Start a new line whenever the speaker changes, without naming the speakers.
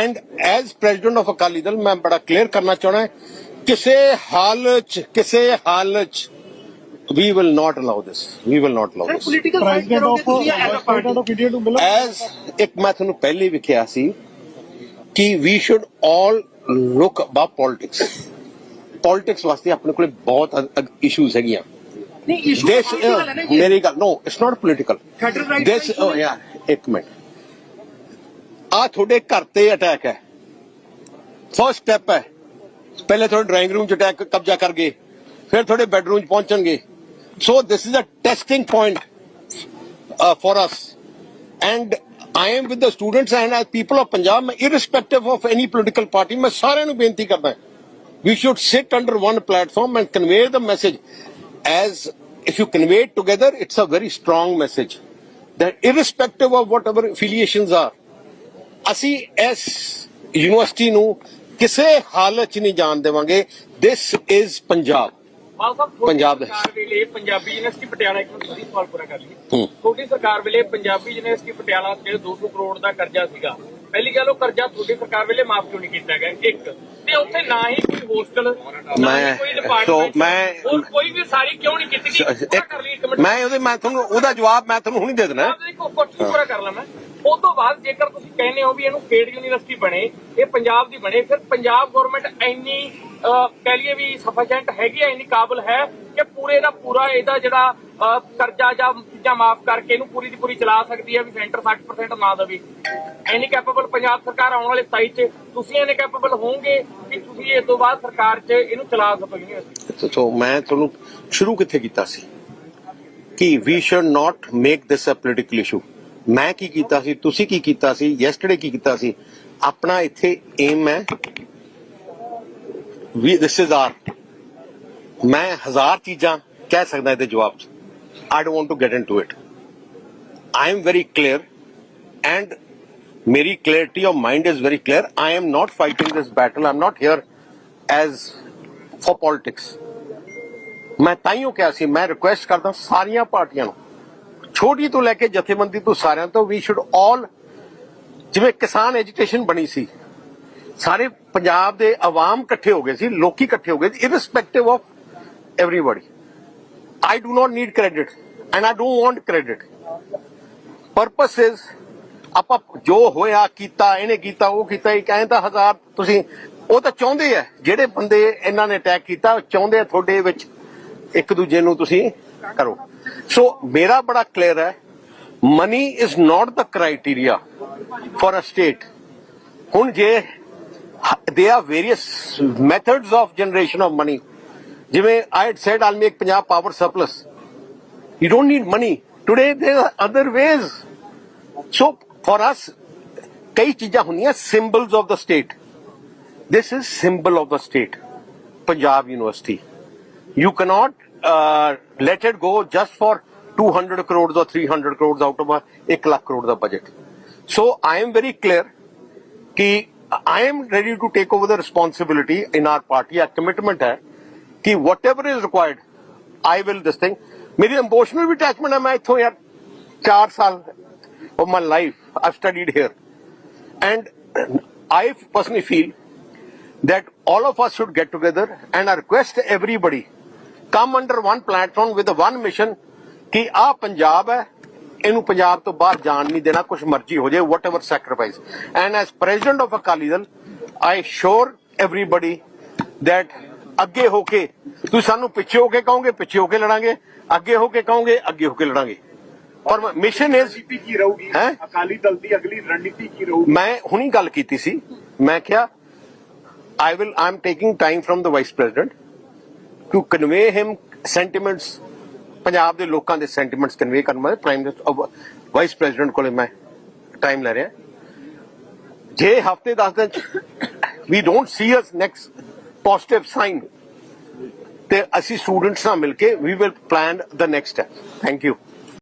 And as president of Akali Dal ਮੈਂ ਬੜਾ clear ਕਰਨਾ ਚਾਹਣਾ ਕਿਸੇ ਹਾਲ ਚ ਕਿਸੇ ਹਾਲ ਚ ਵੀ will not allow this we will not allow this
political side
president
ਕਰੋਗੇ
of
ਤੁਸੀਂ as a
president of India to Miller.
As ਇੱਕ ਮੈਂ ਤੁਹਾਨੂੰ ਪਹਿਲੇ ਵੀ ਕਿਹਾ ਸੀ ਕਿ we should all look above politics politics ਵਾਸਤੇ ਆਪਣੇ ਕੋਲੇ ਬਹੁਤ ਇਸ਼ੂਜ਼ ਹੈਗੀਆਂ
ਨਹੀਂ ਇਸ਼ੂ
uh, ਮੇਰੀ ਗੱਲ
issue
oh yeah ਇੱਕ ਮਿੰਟ ਆ ਤੁਹਾਡੇ ਘਰ ਤੇ ਅਟੈਕ ਹੈ ਫਸਟ ਸਟੈਪ ਹੈ ਪਹਿਲੇ ਤੁਹਾਡੇ ਡਰਾਇੰਗ ਰੂਮ ਚ ਅਟੈਕ ਕਬਜ਼ਾ ਕਰ ਗਏ ਫਿਰ ਤੁਹਾਡੇ ਬੈਡਰੂਮ ਚ ਪਹੁੰਚਣਗੇ so this is a testing point for us and I am with the students and as people of Punjab irrespective of any political party ਮੈਂ ਸਾਰਿਆਂ ਨੂੰ ਬੇਨਤੀ ਕਰਦਾ we should sit under one platform and convey the message as if you convey it together it's a very strong message that irrespective of whatever affiliations are ਅਸੀਂ ਇਸ university ਨੂੰ ਕਿਸੇ ਹਾਲਤ 'ਚ ਨਹੀਂ ਜਾਣ ਦੇਵਾਂਗੇ। This is ਪੰਜਾਬ ਪੰਜਾਬ ਦੇ-
ਸਰਕਾਰ ਵੇਲੇ ਪੰਜਾਬੀ ਯੂਨੀਵਰਸਿਟੀ ਪਟਿਆਲਾ ਇੱਕ ਤੁਸੀਂ ਸਵਾਲ ਪੂਰਾ ਕਰ ਲਈ। ਤੁਹਾਡੀ ਸਰਕਾਰ ਵੇਲੇ ਪੰਜਾਬੀ ਯੂਨੀਵਰਸਿਟੀ ਪਟਿਆਲਾ ਤੇ 200 ਕਰੋੜ ਦਾ ਕਰਜ਼ਾ ਸੀਗਾ। ਪਹਿਲੀ ਗੱਲ ਉਹ ਕਰਜ਼ਾ ਤੁਹਾਡੀ ਸਰਕਾਰ ਵੇਲੇ ਮਾਫ ਕਿਉਂ ਨਹੀਂ ਕੀਤਾ ਗਿਆ? ਇੱਕ ਤੇ ਉੱਥੇ ਨਾ ਹੀ ਕੋਈ ਹੋਸਟਲ ਨਾ
ਮੈਂ-
ਹੀ ਕੋਈ ਡਿਪਾਰਟਮੈਂਟ
ਮੈਂ-
ਹੋਰ ਕੋਈ ਵੀ ਸਾਰੀ ਕਿਉਂ ਨਹੀਂ ਕੀਤੀ ਗਈ ਪੂਰਾ ਕਰ ਲਈ ਇੱਕ ਮਿੰਟ।
ਮੈਂ ਉਹਦੇ ਮੈਂ ਤੁਹਾਨੂੰ ਉਹਦਾ ਜਵਾਬ ਮੈਂ ਤੁਹਾਨੂੰ ਹੁਣੀ ਦੇ ਦੇਣਾ।
ਦੇਖੋ ਕੁਐਸਚਨ ਪੂਰਾ ਕਰ ਲਾਂ ਮੈਂ। ਉਸ ਤੋਂ ਬਾਅਦ ਜੇਕਰ ਤੁਸੀਂ ਕਹਿੰਦੇ ਹੋ ਵੀ ਇਹਨੂੰ ਸਟੇਟ ਯੂਨੀਵਰਸਿਟੀ ਬਣੇ ਇਹ ਪੰਜਾਬ ਦੀ ਬਣੇ ਫਿਰ ਪੰਜਾਬ ਗਵਰਨਮੈਂਟ ਇੰਨੀ ਕਹਿ ਲਈਏ ਵੀ ਸਫੀਸ਼ੀਐਂਟ ਹੈਗੀ ਹੈ ਇੰਨੀ ਕਾਬਲ ਹੈ ਕਿ ਪੂਰੇ ਦਾ ਪੂਰਾ ਇਹਦਾ ਜਿਹੜਾ ਕਰਜ਼ਾ ਜਾਂ ਚੀਜ਼ਾਂ ਮਾਫ ਕਰਕੇ ਇਹਨੂੰ ਪੂਰੀ ਦੀ ਪੂਰੀ ਚਲਾ ਸਕਦੀ ਹੈ ਵੀ ਸੈਂਟਰ 60% ਨਾ ਦੇਵੇ। ਇੰਨੀ ਕੈਪੇਬਲ ਪੰਜਾਬ ਸਰਕਾਰ ਆਉਣ ਵਾਲੇ 27 ਚ, ਤੁਸੀਂ ਇਹਨੇ ਕੈਪੇਬਲ ਹੋਵੋਗੇ ਕਿ ਤੁਸੀਂ ਇਸ ਤੋਂ ਬਾਅਦ ਸਰਕਾਰ 'ਚ ਇਹਨੂੰ ਚਲਾ ਸਕੋ
ਸੋ ਮੈਂ ਤੁਹਾਨੂੰ ਸ਼ੁਰੂ ਕਿੱਥੇ ਕੀਤਾ ਸੀ? ਕਿ we should not make this a political issue ਮੈਂ ਕੀ ਕੀਤਾ ਸੀ? ਤੁਸੀਂ ਕੀ ਕੀਤਾ ਸੀ? ਯੈਸਟਰਡੇ ਕੀ ਕੀਤਾ ਸੀ? ਆਪਣਾ ਇੱਥੇ ਏਮ ਹੈ। ਵੀ ਦਿਸ ਇਜ਼ ਆਰ ਮੈਂ ਹਜ਼ਾਰ ਚੀਜ਼ਾਂ ਕਹਿ ਸਕਦਾ ਇਹਦੇ ਜਵਾਬ ਚ। I don't want to get into it I am very clear and ਮੇਰੀ clarity of mind is very clear. I am not fighting this battle. I'm not here as for politics. ਮੈਂ ਤਾਈਓ ਕਿਹਾ ਸੀ ਮੈਂ ਰਿਕੁਐਸਟ ਕਰਦਾ ਸਾਰੀਆਂ ਪਾਰਟੀਆਂ ਨੂੰ ਛੋਟੀ ਤੋਂ ਲੈ ਕੇ ਜਥੇਬੰਦੀ ਤੋਂ ਸਾਰਿਆਂ ਤੋਂ ਵੀ ਸ਼ੁਡ ਆਲ ਜਿਵੇਂ ਕਿਸਾਨ ਐਜੀਟੇਸ਼ਨ ਬਣੀ ਸੀ ਸਾਰੇ ਪੰਜਾਬ ਦੇ ਆਵਾਮ ਇਕੱਠੇ ਹੋ ਗਏ ਸੀ ਲੋਕੀ ਇਕੱਠੇ ਹੋ ਗਏ ਸੀ irrespective of everybody. I do not need credit and i don't want credit. Purpose is ਆਪਾਂ ਜੋ ਹੋਇਆ ਕੀਤਾ ਇਹਨੇ ਕੀਤਾ ਉਹ ਕੀਤਾ ਇਹ ਕਹਿੰਦਾ ਹਜ਼ਾਰ ਤੁਸੀਂ ਉਹ ਤਾਂ ਚਾਹੁੰਦੇ ਆ ਜਿਹੜੇ ਬੰਦੇ ਇਹਨਾਂ ਨੇ ਅਟੈਕ ਕੀਤਾ ਉਹ ਚਾਹੁੰਦੇ ਆ ਤੁਹਾਡੇ ਵਿੱਚ ਇੱਕ ਦੂਜੇ ਨੂੰ ਤੁਸੀਂ ਕਰੋ ਸੋ ਮੇਰਾ ਬੜਾ ਕਲੀਅਰ ਹੈ money is not the criteria for a state ਹੁਣ ਜੇ they are various methods of generation of money ਜਿਵੇਂ I had said all make Punjab power surplus You don't need money. Today there are other ways. So for us, ਕਈ ਚੀਜ਼ਾਂ ਹੁੰਦੀਆਂ symbols of the state. This is symbol of the state. Punjab University. You cannot uh, let it go just for 200 crores or 300 crores out of a 1 lakh crore the budget. So I am very clear ਕਿ I am ready to take over the responsibility in our party. Our commitment ਹੈ ਕਿ whatever is required, I will this thing. ਮੇਰੀ emotional ਵੀ attachment ਹੈ ਮੈਂ ਇੱਥੋਂ ਯਾਰ 4 ਸਾਲ of my life I've studied here. And I personally feel that all of us should get together and I request everybody come under one platform with the one mission ਕਿ ਆ ਪੰਜਾਬ ਹੈ ਇਹਨੂੰ ਪੰਜਾਬ ਤੋਂ ਬਾਹਰ ਜਾਣ ਨਹੀਂ ਦੇਣਾ ਕੁਝ ਮਰਜ਼ੀ ਹੋ ਜਾਏ whatever sacrifice and as president of Akali Dal I assure everybody that ਅੱਗੇ ਹੋ ਕੇ ਤੁਸੀਂ ਸਾਨੂੰ ਪਿੱਛੇ ਹੋ ਕੇ ਕਹੋਗੇ ਪਿੱਛੇ ਹੋ ਕੇ ਲੜਾਂਗੇ ਅੱਗੇ ਹੋ ਕੇ ਕਹੋਗੇ ਅੱਗੇ ਹੋ ਕੇ ਲੜਾਂਗੇ। ਔਰ ਮਿਸ਼ਨ ਇਜ਼
ਰਣਨੀਤੀ ਕੀ ਰਹੂਗੀ?
ਹੈਂ?
ਅਕਾਲੀ ਦਲ ਦੀ ਅਗਲੀ ਰਣਨੀਤੀ ਕੀ ਰਹੂਗੀ?
ਮੈਂ ਹੁਣੀ ਗੱਲ ਕੀਤੀ ਸੀ। ਮੈਂ ਕਿਹਾ I will I'm taking time from the vice president to convey him sentiments Punjab ਦੇ ਲੋਕਾਂ ਦੇ sentiments convey ਕਰਨ ਵਾਸਤੇ ਪ੍ਰਾਈਮ ਮਿਨਿਸਟਰ ਵਾਈਸ ਪ੍ਰੈਜ਼ੀਡੈਂਟ ਕੋਲੇ ਮੈਂ ਟਾਈਮ ਲੈ ਰਿਹਾ। ਜੇ ਹਫ਼ਤੇ 10 ਦਿਨ ਚ we don't see us positive sign ਤੇ ਅਸੀਂ ਸਟੂਡੈਂਟਸ ਨਾਲ ਮਿਲ ਕੇ we will plan the next step thank you